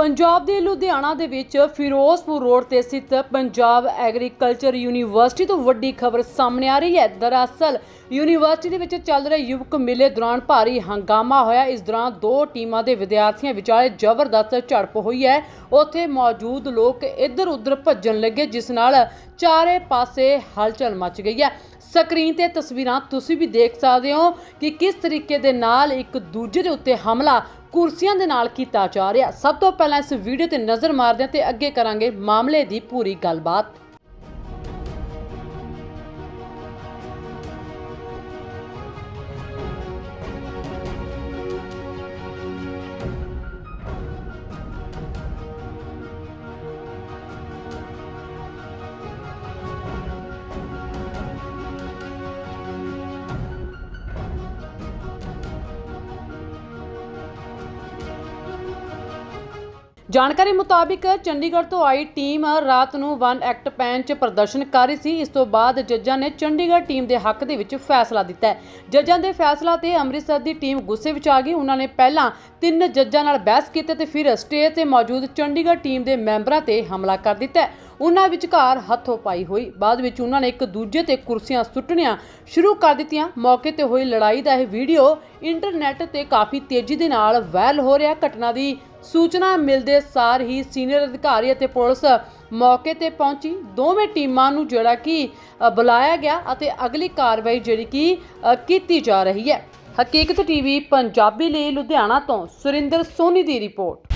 ਪੰਜਾਬ ਦੇ ਲੁਧਿਆਣਾ ਦੇ ਵਿੱਚ ਫਿਰੋਜ਼ਪੁਰ ਰੋਡ ਤੇ ਸਥਿਤ ਪੰਜਾਬ ਐਗਰੀਕਲਚਰ ਯੂਨੀਵਰਸਿਟੀ ਤੋਂ ਵੱਡੀ ਖਬਰ ਸਾਹਮਣੇ ਆ ਰਹੀ ਹੈ। ਦਰਅਸਲ, ਯੂਨੀਵਰਸਿਟੀ ਦੇ ਵਿੱਚ ਚੱਲ ਰਹੇ ਯੁਵਕ ਮੇਲੇ ਦੌਰਾਨ ਭਾਰੀ ਹੰਗਾਮਾ ਹੋਇਆ। ਇਸ ਦੌਰਾਨ ਦੋ ਟੀਮਾਂ ਦੇ ਵਿਦਿਆਰਥੀਆਂ ਵਿਚਾਲੇ ਜ਼ਬਰਦਸਤ ਝੜਪ ਹੋਈ ਹੈ। ਉੱਥੇ ਮੌਜੂਦ ਲੋਕ ਇੱਧਰ ਉੱਧਰ ਭੱਜਣ ਲੱਗੇ, ਜਿਸ ਨਾਲ ਚਾਰੇ ਪਾਸੇ ਹਲਚਲ ਮਚ ਗਈ ਹੈ। ਸਕਰੀਨ ਤੇ ਤਸਵੀਰਾਂ ਤੁਸੀਂ ਵੀ ਦੇਖ ਸਕਦੇ ਹੋ ਕਿ ਕਿਸ ਤਰੀਕੇ ਦੇ ਨਾਲ ਇੱਕ ਦੂਜੇ ਦੇ ਉੱਤੇ ਹਮਲਾ ਕੁਰਸੀਆਂ ਦੇ ਨਾਲ ਕੀਤਾ ਜਾ ਰਿਹਾ। ਸਭ ਤੋਂ ਪਹਿਲਾਂ ਇਸ ਵੀਡੀਓ ਤੇ ਨਜ਼ਰ ਮਾਰਦੇ ਹਾਂ ਤੇ ਅੱਗੇ ਕਰਾਂਗੇ ਮਾਮਲੇ ਦੀ ਪੂਰੀ ਗੱਲਬਾਤ। ਜਾਣਕਾਰੀ ਮੁਤਾਬਿਕ ਚੰਡੀਗੜ੍ਹ ਤੋਂ ਆਈ ਟੀਮ ਰਾਤ ਨੂੰ ਵਨ ਐਕਟ ਪੈਨ 'ਚ ਪ੍ਰਦਰਸ਼ਨ ਕਰ ਰਹੀ ਸੀ। ਇਸ ਤੋਂ ਬਾਅਦ ਜੱਜਾਂ ਨੇ ਚੰਡੀਗੜ੍ਹ ਟੀਮ ਦੇ ਹੱਕ ਦੇ ਵਿੱਚ ਫੈਸਲਾ ਦਿੱਤਾ ਹੈ। ਜੱਜਾਂ ਦੇ ਫੈਸਲਾ ਤੇ ਅੰਮ੍ਰਿਤਸਰ ਦੀ ਟੀਮ ਗੁੱਸੇ ਵਿੱਚ ਆ ਗਈ। ਉਹਨਾਂ ਨੇ ਪਹਿਲਾਂ ਤਿੰਨ ਜੱਜਾਂ ਨਾਲ ਬਹਿਸ ਕੀਤੀ ਤੇ ਫਿਰ ਸਟੇਜ ਤੇ ਮੌਜੂਦ ਚੰਡੀਗੜ੍ਹ ਟੀਮ ਦੇ ਮੈਂਬਰਾਂ ਤੇ ਹਮਲਾ ਕਰ ਦਿੱਤਾ ਹੈ। ਉਹਨਾਂ ਵਿਚਕਾਰ ਹੱਥੋਂ ਪਾਈ ਹੋਈ। ਬਾਅਦ ਵਿੱਚ ਉਹਨਾਂ ਨੇ ਇੱਕ ਦੂਜੇ ਤੇ ਕੁਰਸੀਆਂ ਸੁੱਟਣੀਆਂ ਸ਼ੁਰੂ ਕਰ ਦਿੱਤੀਆਂ। ਮੌਕੇ ਤੇ ਹੋਈ ਲੜਾਈ ਦਾ ਇਹ ਵੀਡੀਓ ਇੰਟਰਨੈਟ ਤੇ ਕਾਫੀ ਤੇਜ਼ੀ ਦੇ ਨਾਲ ਵਾਇਰਲ ਹੋ ਰਿਹਾ। ਘਟਨਾ ਦੀ ਸੂਚਨਾ ਮਿਲਦੇ ਸਾਰ ਹੀ ਸੀਨੀਅਰ ਅਧਿਕਾਰੀ ਅਤੇ ਪੁਲਿਸ ਮੌਕੇ ਤੇ ਪਹੁੰਚੀ। ਦੋਵੇਂ ਟੀਮਾਂ ਨੂੰ ਜਿਹੜਾ ਕਿ ਬੁਲਾਇਆ ਗਿਆ ਅਤੇ ਅਗਲੀ ਕਾਰਵਾਈ ਜਿਹੜੀ ਕਿ ਕੀਤੀ ਜਾ ਰਹੀ ਹੈ। ਹਕੀਕਤ ਟੀਵੀ, ਪੰਜਾਬੀ ਲਈ ਲੁਧਿਆਣਾ ਤੋਂ ਸੁਰਿੰਦਰ ਸੋਨੀ ਦੀ ਰਿਪੋਰਟ।